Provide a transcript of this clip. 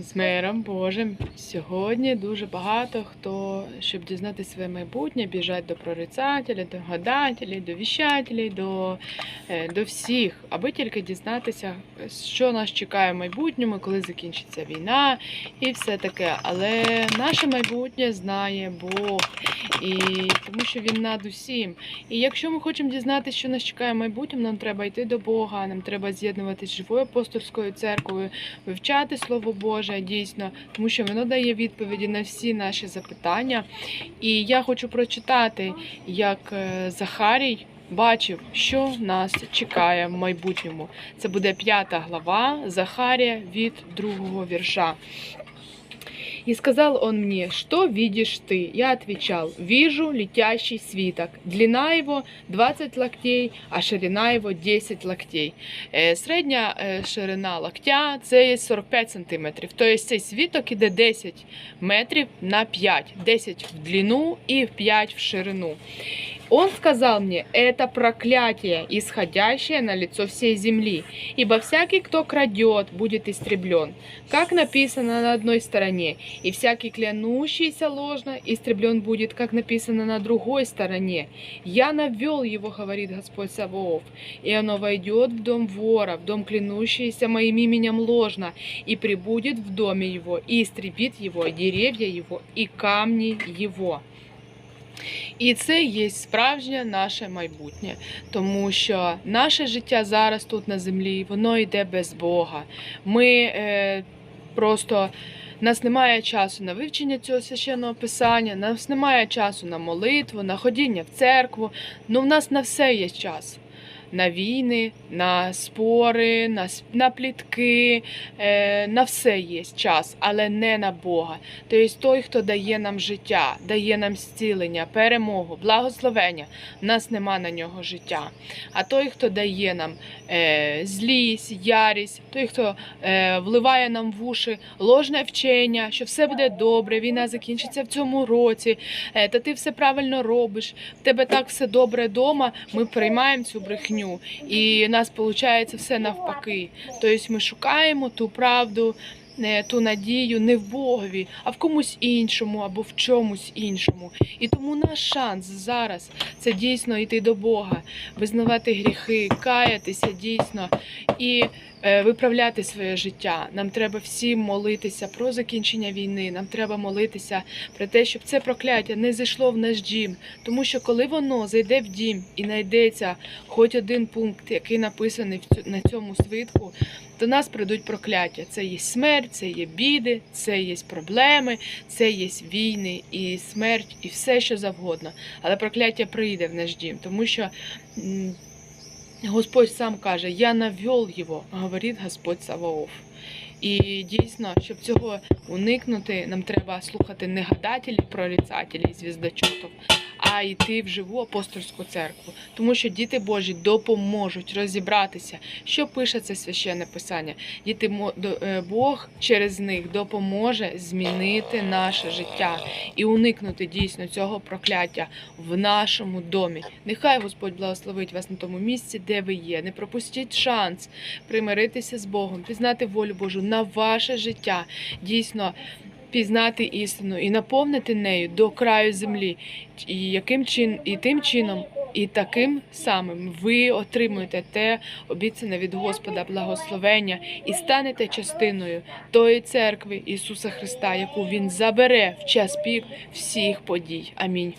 З миром Божим. Сьогодні дуже багато хто, щоб дізнати своє майбутнє, біжать до прорицателя, до гадателів, до віщателів, до, е, до всіх, аби тільки дізнатися, що нас чекає в майбутньому, коли закінчиться війна і все таке. Але наше майбутнє знає Бог, і тому що він над усім. І якщо ми хочемо дізнатися, що нас чекає в майбутньому, нам треба йти до Бога, нам треба з'єднуватися з живою апостольською церквою, вивчати Слово Боже дійсно, тому що воно дає відповіді на всі наші запитання. І я хочу прочитати, як е, Захарій бачив, що нас чекає в майбутньому. Це буде п'ята глава Захарія від другого вірша. И сказал он мне, что видишь ты? Я отвечал, вижу летящий свиток. Длина его 20 локтей, а ширина его 10 локтей. Е, Середня е, ширина локтя це 45 сантиметрів. Тобто цей світок іде 10 метрів на 5. 10 в длину і 5 в ширину. Он сказал мне, это проклятие, исходящее на лицо всей земли, ибо всякий, кто крадет, будет истреблен, как написано на одной стороне, и всякий клянущийся ложно истреблен будет, как написано на другой стороне. Я навел его, говорит Господь Саваоф, и оно войдет в дом вора, в дом клянущийся моим именем ложно, и прибудет в доме его, и истребит его, деревья его, и камни его. І це є справжнє наше майбутнє, тому що наше життя зараз тут на землі, воно йде без Бога. Ми е, просто нас немає часу на вивчення цього священного писання, нас немає часу на молитву, на ходіння в церкву. Ну, в нас на все є час. На війни, на спори, на, на плітки, е, на все є час, але не на Бога. Тобто той, хто дає нам життя, дає нам зцілення, перемогу, благословення, в нас нема на нього життя. А той, хто дає нам е, злість, ярість, той, хто е, вливає нам в уші ложне вчення, що все буде добре, війна закінчиться в цьому році, та ти все правильно робиш, в тебе так все добре вдома, ми приймаємо цю брехню. І у нас виходить все навпаки. Тобто ми шукаємо ту правду, ту надію не в Богові, а в комусь іншому або в чомусь іншому. І тому наш шанс зараз це дійсно йти до Бога, визнавати гріхи, каятися дійсно і е, виправляти своє життя. Нам треба всім молитися про закінчення війни. Нам треба молитися про те, щоб це прокляття не зайшло в наш дім. Тому що коли воно зайде в дім і знайдеться хоч один пункт, який написаний на цьому свитку, до нас прийдуть прокляття. Це є смерть, це є біди, це є проблеми, це є війни і смерть, і все, що завгодно. Але прокляття прийде в наш дім, тому що Господь сам каже: Я навел його, говорить Господь Саваоф. І дійсно, щоб цього уникнути, нам треба слухати не гадателів, прорицателів, звіздочотів, а йти в живу апостольську церкву. Тому що діти Божі допоможуть розібратися, що пише це священне писання. Діти е, Бог через них допоможе змінити наше життя і уникнути дійсно цього прокляття в нашому домі. Нехай Господь благословить вас на тому місці, де ви є. Не пропустіть шанс примиритися з Богом, пізнати волю Божу на ваше життя. Дійсно. Пізнати істину і наповнити нею до краю землі, і яким чин, і тим чином, і таким самим ви отримуєте те обіцяне від Господа благословення і станете частиною тої церкви Ісуса Христа, яку Він забере в час пік всіх подій. Амінь.